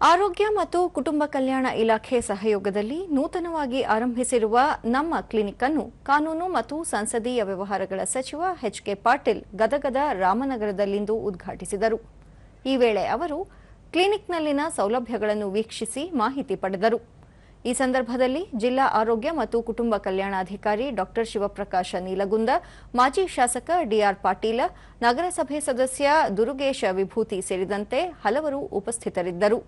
ಆರೋಗ್ಯ ಮತ್ತು ಕುಟುಂಬ ಕಲ್ಯಾಣ ಇಲಾಖೆ ಸಹಯೋಗದಲ್ಲಿ ನೂತನವಾಗಿ ಆರಂಭಿಸಿರುವ ನಮ್ಮ ಕ್ಲಿನಿಕ್ ಅನ್ನು ಕಾನೂನು ಮತ್ತು ಸಂಸದೀಯ ವ್ಯವಹಾರಗಳ ಸಚಿವ ಎಚ್ ಕೆ ಪಾಟೀಲ್ ಗದಗದ ರಾಮನಗರದಲ್ಲಿಂದು ಉದ್ಘಾಟಿಸಿದರು. ಈ ವೇಳೆ ಅವರು ಕ್ಲಿನಿಕ್ನಲ್ಲಿನ ಸೌಲಭ್ಯಗಳನ್ನು ವೀಕ್ಷಿಸಿ ಮಾಹಿತಿ ಪಡೆದರು. ಈ ಸಂದರ್ಭದಲ್ಲಿ ಜಿಲ್ಲಾ ಆರೋಗ್ಯ ಮತ್ತು ಕುಟುಂಬ ಕಲ್ಯಾಣಾಧಿಕಾರಿ ಡಾ ಶಿವಪ್ರಕಾಶ ನೀಲಗುಂದ, ಮಾಜಿ ಶಾಸಕ ಡಿಆರ್ ಪಾಟೀಲ, ನಗರಸಭೆ ಸದಸ್ಯ ದುರುಗೇಶ ವಿಭೂತಿ ಸೇರಿದಂತೆ ಹಲವರು ಉಪಸ್ಥಿತರಿದ್ದರು.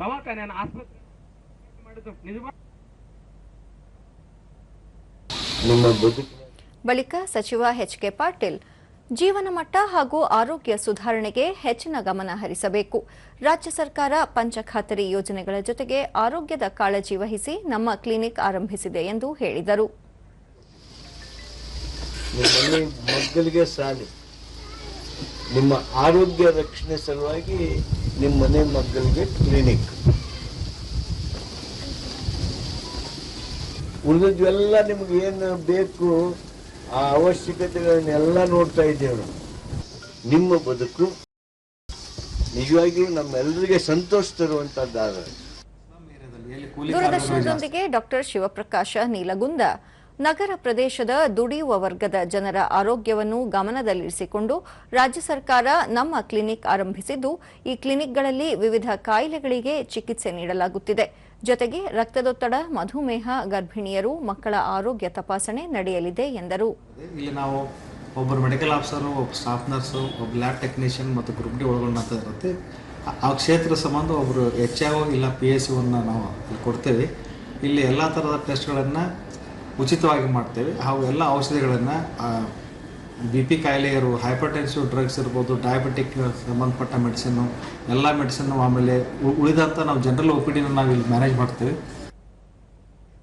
ದವಾಖಾನೆ ಆಸ್ಪತ್ರೆ ಮಾಡಿದ್ರು. ನಿಜವಾಗಿ ಬಳಿಕ ಸಚಿವ ಎಚ್ ಕೆ ಪಾಟೀಲ್ ಜೀವನ ಮಟ್ಟ ಹಾಗೂ ಆರೋಗ್ಯ ಸುಧಾರಣೆಗೆ ಹೆಚ್ಚಿನ ಗಮನ ಹರಿಸಬೇಕು. ರಾಜ್ಯ ಸರ್ಕಾರ ಪಂಚಖಾತರಿ ಯೋಜನೆಗಳ ಜೊತೆಗೆ ಆರೋಗ್ಯದ ಕಾಳಜಿ ವಹಿಸಿ ನಮ್ಮ ಕ್ಲಿನಿಕ್ ಆರಂಭಿಸಿದೆ ಎಂದು ಹೇಳಿದರು. ನಿಮ್ಮ ಆರೋಗ್ಯ ರಕ್ಷಣೆ ಸಲುವಾಗಿ ನಿಮ್ಮ ಮನೆ ಮಕ್ಕಳಿಗೆ ಕ್ಲಿನಿಕ್ ಉಳಿದದ್ವೆಲ್ಲ ನಿಮ್ಗೆ ಏನು ಬೇಕು ಆ ಅವಶ್ಯಕತೆಗಳನ್ನೆಲ್ಲ ನೋಡ್ತಾ ಇದ್ದೇವೆ. ನಾವು ನಿಮ್ಮ ಬದುಕು ನಿಜವಾಗಿಯೂ ನಮ್ಮೆಲ್ಲರಿಗೆ ಸಂತೋಷ ತರುವಂತಹದ್ದಾದ ದೂರದರ್ಶನದೊಂದಿಗೆ ಡಾಕ್ಟರ್ ಶಿವಪ್ರಕಾಶ ನೀಲಗುಂದ. ನಗರ ಪ್ರದೇಶದ ದುಡಿಯುವ ವರ್ಗದ ಜನರ ಆರೋಗ್ಯವನ್ನು ಗಮನದಲ್ಲಿರಿಸಿಕೊಂಡು ರಾಜ್ಯ ಸರ್ಕಾರ ನಮ್ಮ ಕ್ಲಿನಿಕ್ ಆರಂಭಿಸಿದ್ದು, ಈ ಕ್ಲಿನಿಕ್ಗಳಲ್ಲಿ ವಿವಿಧ ಕಾಯಿಲೆಗಳಿಗೆ ಚಿಕಿತ್ಸೆ ನೀಡಲಾಗುತ್ತಿದೆ. ಜೊತೆಗೆ ರಕ್ತದೊತ್ತಡ, ಮಧುಮೇಹ, ಗರ್ಭಿಣಿಯರು ಮಕ್ಕಳ ಆರೋಗ್ಯ ತಪಾಸಣೆ ನಡೆಯಲಿದೆ ಎಂದರು. ಇಲ್ಲಿ ನಾವು ಒಬ್ಬರು ಮೆಡಿಕಲ್ ಆಫೀಸರು ಒಬ್ಬ ಸ್ಟಾಫ್ ನರ್ಸು ಒಬ್ಬ ಲ್ಯಾಬ್ ಟೆಕ್ನಿಷಿಯನ್ ಮತ್ತು ಗ್ರೂಪ್ ಡಿ ಒಳಗೊಂಡಂತ ಇರುತ್ತೆ. ಆ- ಕ್ಷೇತ್ರ ಸಂಬಂಧ ಒಬ್ಬರು ಎಚ್ ಇಲ್ಲ ಪಿ ಎಸ್ ಸಿವನ್ನು ನಾವು ಕೊಡ್ತೇವೆ. ಇಲ್ಲಿ ಎಲ್ಲ ಥರದ ಟೆಸ್ಟ್ಗಳನ್ನು ಉಚಿತವಾಗಿ ಮಾಡ್ತೇವೆ. ಹಾಗೂ ಎಲ್ಲ ಔಷಧಿಗಳನ್ನು ಬಿ ಪಿ ಕಾಯಿಲೆ ಇರುವ ಹೈಪರ್ಟೆನ್ಸಿವ್ ಡ್ರಗ್ಸ್ ಇರ್ಬೋದು, ಡಯಾಬಿಟಿಕ್ ಸಂಬಂಧಪಟ್ಟ ಮೆಡಿಸಿನ್ನು, ಎಲ್ಲ ಮೆಡಿಸಿನ್ನು ಆಮೇಲೆ ಉಳಿದಂಥ ನಾವು ಜನರಲ್ ಡಿನ ನಾವು ಇಲ್ಲಿ ಮ್ಯಾನೇಜ್ ಮಾಡ್ತೇವೆ.